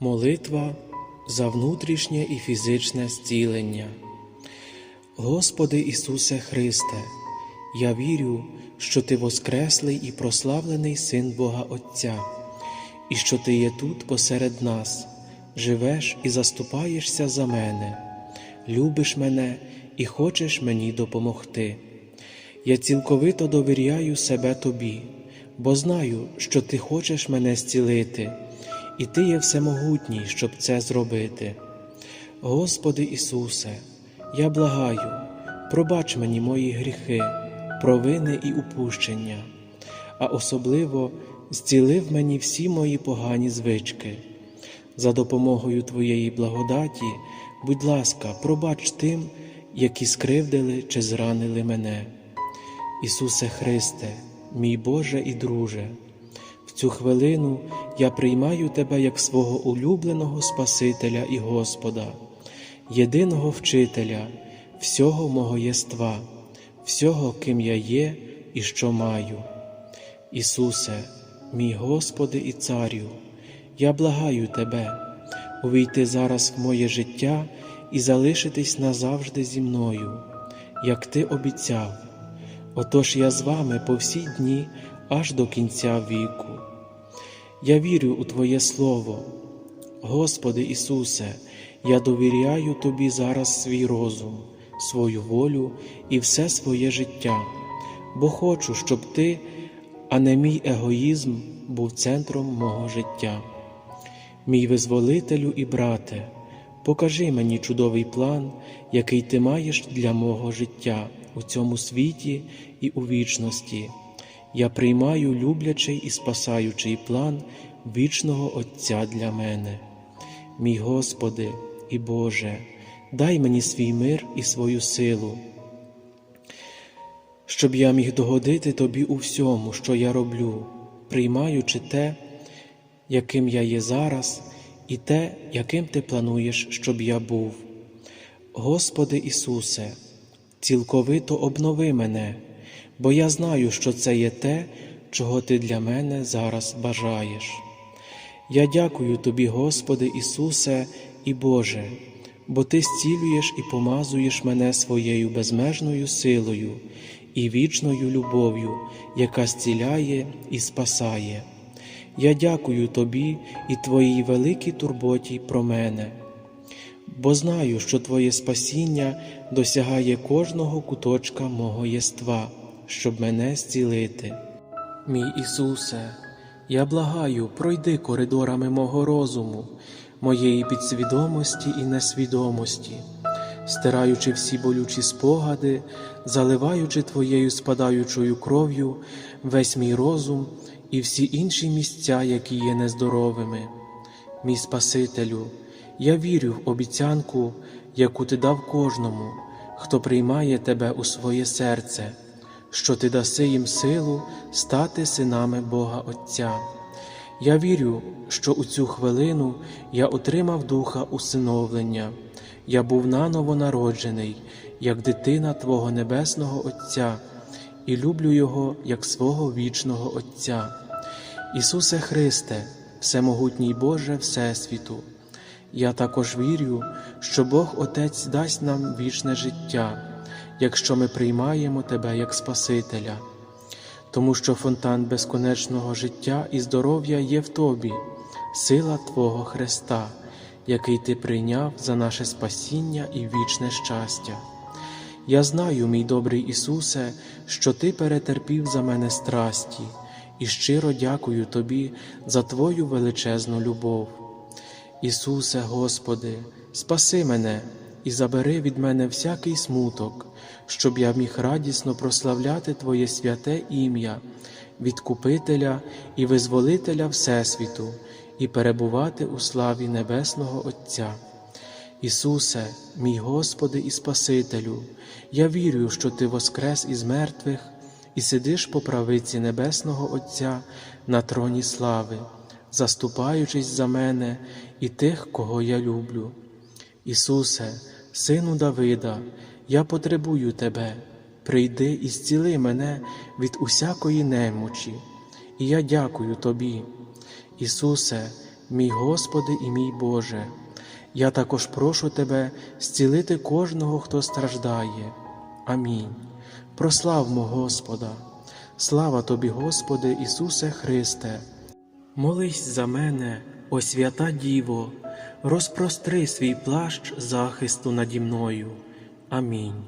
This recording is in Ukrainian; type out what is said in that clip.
Молитва за внутрішнє і фізичне зцілення. Господи Ісусе Христе, я вірю, що Ти воскреслий і прославлений Син Бога Отця, і що Ти є тут посеред нас, живеш і заступаєшся за мене, любиш мене і хочеш мені допомогти. Я цілковито довіряю себе Тобі, бо знаю, що Ти хочеш мене зцілити, і Ти є всемогутній, щоб це зробити. Господи Ісусе, я благаю, пробач мені мої гріхи, провини і упущення, а особливо зцілив мені всі мої погані звички. За допомогою Твоєї благодаті, будь ласка, пробач тим, які скривдили чи зранили мене. Ісусе Христе, мій Боже і друже, цю хвилину я приймаю Тебе як свого улюбленого Спасителя і Господа, єдиного вчителя всього мого єства, всього, ким я є і що маю. Ісусе, мій Господи і Царю, я благаю Тебе увійти зараз в моє життя і залишитись назавжди зі мною, як Ти обіцяв. Отож я з вами по всі дні аж до кінця віку. Я вірю у Твоє Слово. Господи Ісусе, я довіряю Тобі зараз свій розум, свою волю і все своє життя, бо хочу, щоб Ти, а не мій егоїзм, був центром мого життя. Мій визволителю і брате, покажи мені чудовий план, який ти маєш для мого життя у цьому світі і у вічності. Я приймаю люблячий і спасаючий план вічного Отця для мене. Мій Господи і Боже, дай мені свій мир і свою силу, щоб я міг догодити Тобі у всьому, що я роблю, приймаючи те, яким я є зараз, і те, яким Ти плануєш, щоб я був. Господи Ісусе, цілковито обнови мене, бо я знаю, що це є те, чого Ти для мене зараз бажаєш. Я дякую Тобі, Господи Ісусе і Боже, бо Ти зцілюєш і помазуєш мене своєю безмежною силою і вічною любов'ю, яка зціляє і спасає. Я дякую Тобі і Твоїй великій турботі про мене, бо знаю, що Твоє спасіння досягає кожного куточка мого єства, щоб мене зцілити. Мій Ісусе, я благаю, пройди коридорами мого розуму, моєї підсвідомості і несвідомості, стираючи всі болючі спогади, заливаючи Твоєю спадаючою кров'ю весь мій розум і всі інші місця, які є нездоровими. Мій Спасителю, я вірю в обіцянку, яку ти дав кожному, хто приймає тебе у своє серце, що ти даси їм силу стати синами Бога Отця. Я вірю, що у цю хвилину я отримав духа усиновлення, я був наново народжений, як дитина Твого Небесного Отця, і люблю Його як свого вічного Отця. Ісусе Христе, Всемогутній Боже Всесвіту, я також вірю, що Бог Отець дасть нам вічне життя, якщо ми приймаємо Тебе як Спасителя, тому що фонтан безконечного життя і здоров'я є в Тобі, сила Твого Христа, який Ти прийняв за наше спасіння і вічне щастя. Я знаю, мій добрий Ісусе, що Ти перетерпів за мене страсті, і щиро дякую Тобі за Твою величезну любов. Ісусе, Господи, спаси мене і забери від мене всякий смуток, щоб я міг радісно прославляти Твоє святе ім'я, відкупителя і визволителя Всесвіту, і перебувати у славі Небесного Отця. Ісусе, мій Господи і Спасителю, я вірю, що Ти воскрес із мертвих і сидиш по правиці Небесного Отця на троні слави, заступаючись за мене і тих, кого я люблю. Ісусе, Сину Давида, я потребую Тебе, прийди і зціли мене від усякої немочі, і я дякую Тобі. Ісусе, мій Господи і мій Боже. Я також прошу Тебе зцілити кожного, хто страждає. Амінь. Прославмо Господа. Слава Тобі, Господи Ісусе Христе. Молись за мене, о свята Діво, розпростри свій плащ захисту наді мною. Амінь.